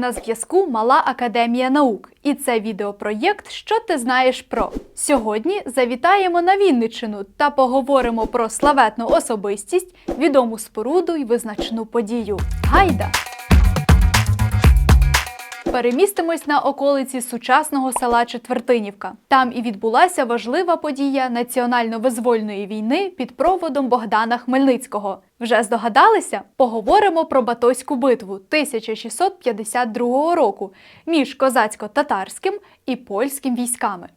На зв'язку Мала Академія наук, і це відеопроєкт Що ти знаєш про. Сьогодні завітаємо на Вінниччину та поговоримо про славетну особистість, відому споруду і визначну подію. Гайда! Перемістимось на околиці сучасного села Четвертинівка. Там і відбулася важлива подія національно-визвольної війни під проводом Богдана Хмельницького. Вже здогадалися? Поговоримо про Батоську битву 1652 року між козацько-татарським і польським військами.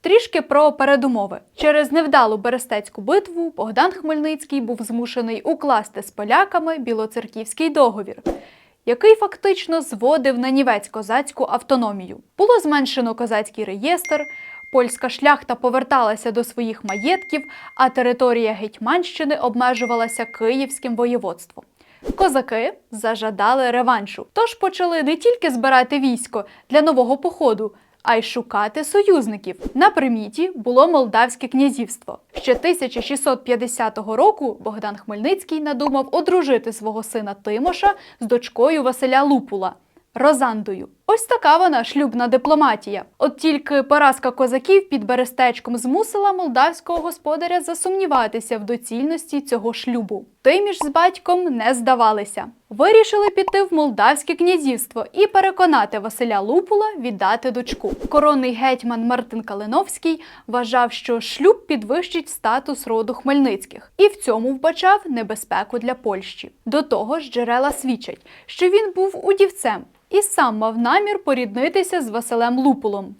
Трішки про передумови. Через невдалу Берестецьку битву Богдан Хмельницький був змушений укласти з поляками білоцерківський договір який фактично зводив на нівець козацьку автономію. Було зменшено козацький реєстр, польська шляхта поверталася до своїх маєтків, а територія Гетьманщини обмежувалася київським воєводством. Козаки зажадали реваншу, тож почали не тільки збирати військо для нового походу, а й шукати союзників. На приміті було Молдавське князівство. Ще 1650 року Богдан Хмельницький надумав одружити свого сина Тимоша з дочкою Василя Лупула. Розандою. Ось така вона шлюбна дипломатія. От тільки поразка козаків під Берестечком змусила молдавського господаря засумніватися в доцільності цього шлюбу. Тиміж з батьком не здавалися. Вирішили піти в молдавське князівство і переконати Василя Лупула віддати дочку. Коронний гетьман Мартин Калиновський вважав, що шлюб підвищить статус роду Хмельницьких, і в цьому вбачав небезпеку для Польщі. До того ж, джерела свідчать, що він був удівцем і сам мав намір поріднитися з Василем Лупулом.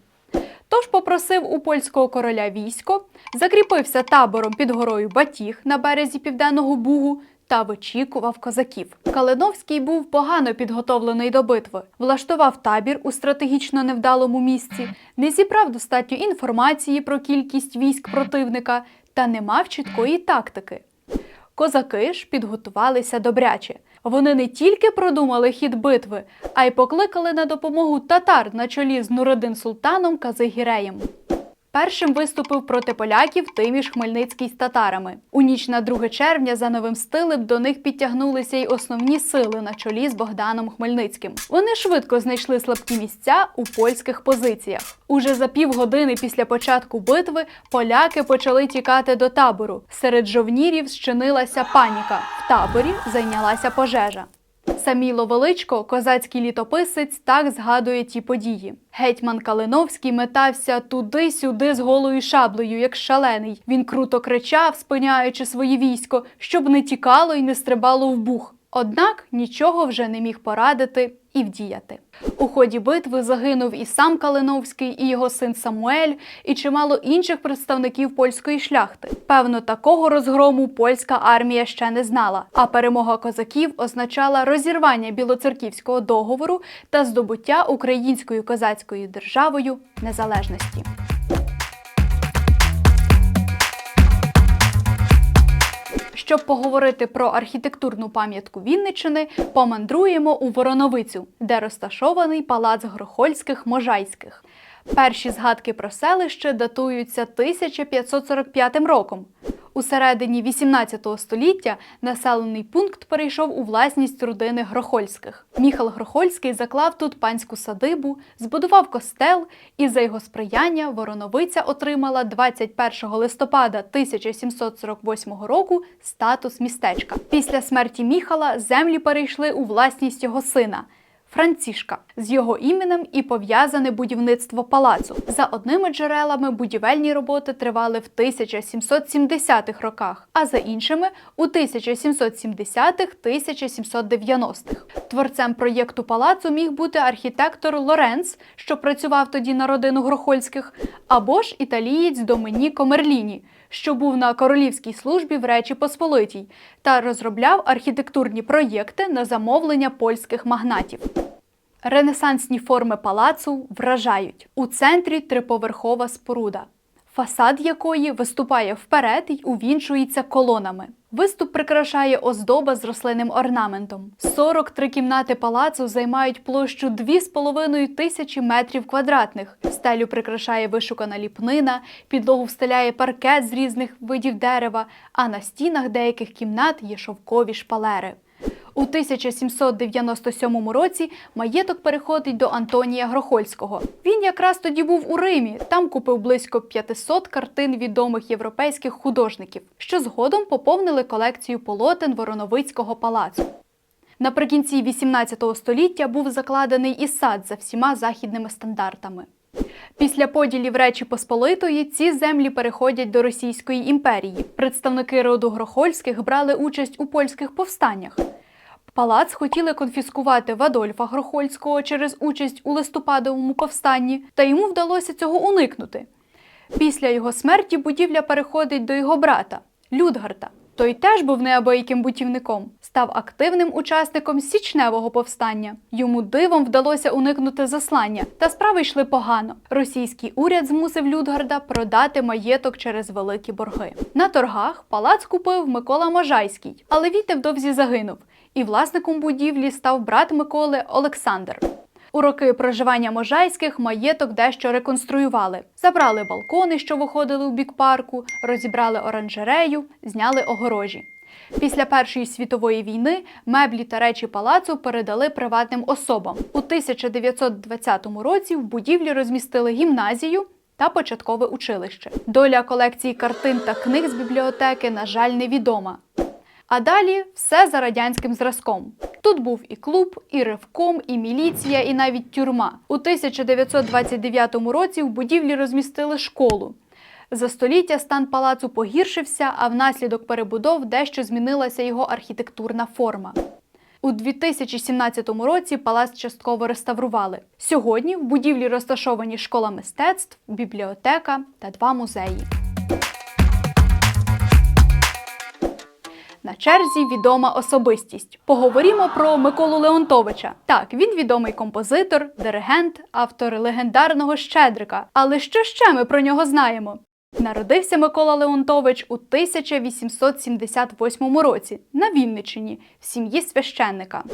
Тож попросив у польського короля військо, закріпився табором під горою Батіг на березі Південного Бугу та вичікував козаків. Калиновський був погано підготовлений до битви, влаштував табір у стратегічно невдалому місці, не зібрав достатньо інформації про кількість військ противника та не мав чіткої тактики. Козаки ж підготувалися добряче. Вони не тільки продумали хід битви, а й покликали на допомогу татар на чолі з Нурадин Султаном Казигіреєм. Першим виступив проти поляків Тиміш Хмельницький з татарами. У ніч на 2 червня за новим стилем до них підтягнулися й основні сили на чолі з Богданом Хмельницьким. Вони швидко знайшли слабкі місця у польських позиціях. Уже за півгодини після початку битви поляки почали тікати до табору. Серед жовнірів зчинилася паніка. В таборі зайнялася пожежа. Саміло Величко, козацький літописець, так згадує ті події. Гетьман Калиновський метався туди-сюди з голою шаблею, як шалений. Він круто кричав, спиняючи своє військо, щоб не тікало і не стрибало в бух. Однак нічого вже не міг порадити і вдіяти. У ході битви загинув і сам Калиновський, і його син Самуель, і чимало інших представників польської шляхти. Певно, такого розгрому польська армія ще не знала. А перемога козаків означала розірвання білоцерківського договору та здобуття українською козацькою державою незалежності. Щоб поговорити про архітектурну пам'ятку Вінничини, помандруємо у Вороновицю, де розташований палац Грохольських Можайських. Перші згадки про селище датуються 1545 роком. У середині 18 століття населений пункт перейшов у власність родини Грохольських. Міхал Грохольський заклав тут панську садибу, збудував костел, і за його сприяння Вороновиця отримала 21 листопада 1748 року статус містечка. Після смерті Міхала землі перейшли у власність його сина. Францішка з його іменем і пов'язане будівництво палацу. За одними джерелами будівельні роботи тривали в 1770-х роках, а за іншими у 1770-1790-х. Творцем проєкту палацу міг бути архітектор Лоренц, що працював тоді на родину Грохольських, або ж італієць Домініко Мерліні що був на королівській службі в Речі Посполитій, та розробляв архітектурні проєкти на замовлення польських магнатів. Ренесансні форми палацу вражають у центрі триповерхова споруда фасад якої виступає вперед і увінчується колонами. Виступ прикрашає оздоба з рослинним орнаментом. 43 кімнати палацу займають площу 2,5 тисячі метрів квадратних. Стелю прикрашає вишукана ліпнина, підлогу встеляє паркет з різних видів дерева, а на стінах деяких кімнат є шовкові шпалери. У 1797 році маєток переходить до Антонія Грохольського. Він якраз тоді був у Римі. Там купив близько 500 картин відомих європейських художників, що згодом поповнили колекцію полотен Вороновицького палацу. Наприкінці XVIII століття був закладений і сад за всіма західними стандартами. Після поділів Речі Посполитої ці землі переходять до Російської імперії. Представники роду Грохольських брали участь у польських повстаннях. Палац хотіли конфіскувати в Адольфа Грохольського через участь у листопадовому повстанні, та йому вдалося цього уникнути. Після його смерті будівля переходить до його брата Людгарта. Той теж був неабияким бутівником, став активним учасником січневого повстання. Йому дивом вдалося уникнути заслання, та справи йшли погано. Російський уряд змусив Людгарда продати маєток через великі борги. На торгах палац купив Микола Можайський, але він невдовзі загинув. І власником будівлі став брат Миколи Олександр. У роки проживання Можайських маєток дещо реконструювали. Забрали балкони, що виходили у бік парку, розібрали оранжерею, зняли огорожі. Після Першої світової війни меблі та речі палацу передали приватним особам. У 1920 році в будівлі розмістили гімназію та початкове училище. Доля колекції картин та книг з бібліотеки, на жаль, невідома. А далі все за радянським зразком. Тут був і клуб, і ревком, і міліція, і навіть тюрма. У 1929 році в будівлі розмістили школу. За століття стан палацу погіршився, а внаслідок перебудов дещо змінилася його архітектурна форма. У 2017 році палац частково реставрували. Сьогодні в будівлі розташовані школа мистецтв, бібліотека та два музеї. На черзі відома особистість. Поговоримо про Миколу Леонтовича. Так, він відомий композитор, диригент, автор легендарного Щедрика. Але що ще ми про нього знаємо? Народився Микола Леонтович у 1878 році на Вінниччині в сім'ї священника.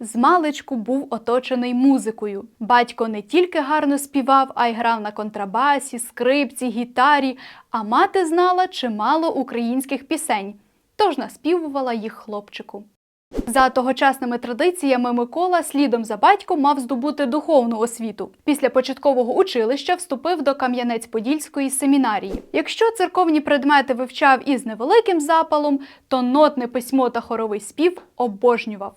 Змалечку був оточений музикою. Батько не тільки гарно співав, а й грав на контрабасі, скрипці, гітарі, а мати знала чимало українських пісень тож наспівувала їх хлопчику. За тогочасними традиціями Микола слідом за батьком мав здобути духовну освіту. Після початкового училища вступив до Кам'янець-Подільської семінарії. Якщо церковні предмети вивчав із невеликим запалом, то нотне письмо та хоровий спів обожнював.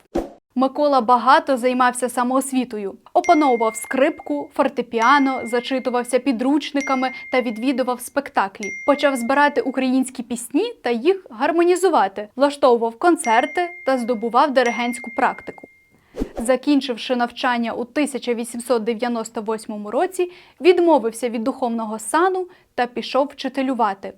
Микола багато займався самоосвітою, опановував скрипку, фортепіано, зачитувався підручниками та відвідував спектаклі. Почав збирати українські пісні та їх гармонізувати, влаштовував концерти та здобував диригентську практику. Закінчивши навчання у 1898 році, відмовився від духовного сану та пішов вчителювати.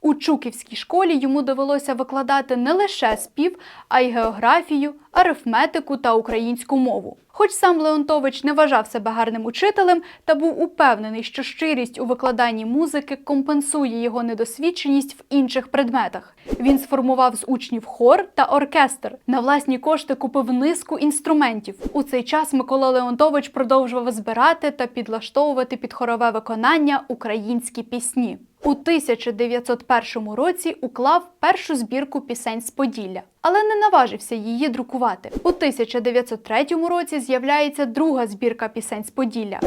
У Чуківській школі йому довелося викладати не лише спів, а й географію, арифметику та українську мову. Хоч сам Леонтович не вважав себе гарним учителем та був упевнений, що щирість у викладанні музики компенсує його недосвідченість в інших предметах. Він сформував з учнів хор та оркестр. На власні кошти купив низку інструментів. У цей час Микола Леонтович продовжував збирати та підлаштовувати під хорове виконання українські пісні. У 1901 році уклав першу збірку пісень з Поділля, але не наважився її друкувати. У 1903 році з'являється друга збірка пісень з Поділля.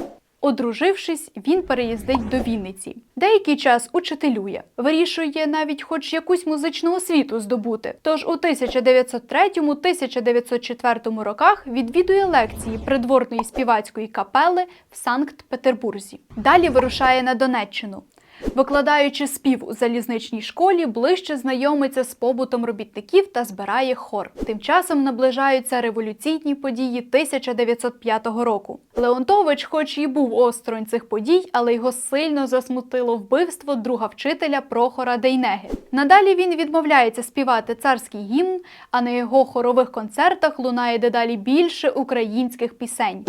Одружившись, він переїздить до Вінниці. Деякий час учителює, вирішує навіть хоч якусь музичну освіту здобути. Тож у 1903-1904 роках відвідує лекції придворної співацької капели в Санкт-Петербурзі. Далі вирушає на Донеччину. Викладаючи спів у залізничній школі, ближче знайомиться з побутом робітників та збирає хор. Тим часом наближаються революційні події 1905 року. Леонтович, хоч і був осторонь цих подій, але його сильно засмутило вбивство друга вчителя Прохора Дейнеги. Надалі він відмовляється співати царський гімн, а на його хорових концертах лунає дедалі більше українських пісень.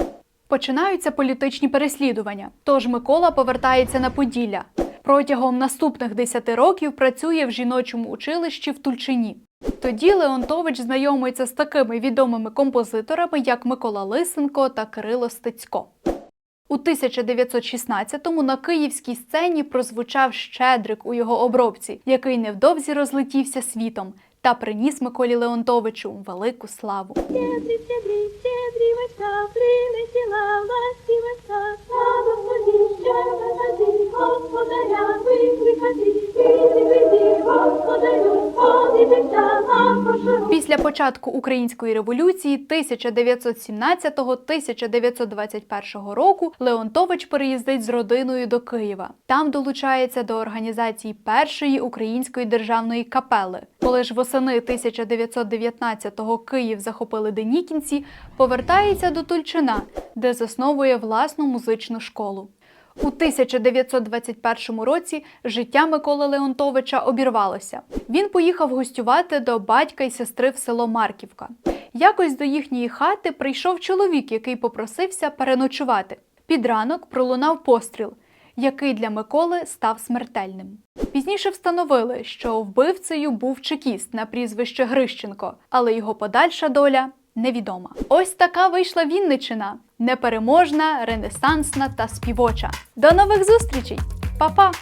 Починаються політичні переслідування. Тож Микола повертається на Поділля. Протягом наступних 10 років працює в жіночому училищі в Тульчині. Тоді Леонтович знайомиться з такими відомими композиторами, як Микола Лисенко та Кирило Стецько. У 1916-му на київській сцені прозвучав Щедрик у його обробці, який невдовзі розлетівся світом. та приніс Миколі Леонтовичу велику славу. Щедрі, щедрі, щедрі веса, прилетіла ластівеса, на Господі Після початку української революції 1917-1921 року Леонтович переїздить з родиною до Києва. Там долучається до організації першої української державної капели. Коли ж восени 1919-го Київ захопили денікінці, повертається до Тульчина, де засновує власну музичну школу. У 1921 році життя Миколи Леонтовича обірвалося. Він поїхав гостювати до батька й сестри в село Марківка. Якось до їхньої хати прийшов чоловік, який попросився переночувати. Під ранок пролунав постріл, який для Миколи став смертельним. Пізніше встановили, що вбивцею був чекіст на прізвище Грищенко, але його подальша доля невідома. Ось така вийшла Вінничина непереможна, ренесансна та співоча. До нових зустрічей! Па-па!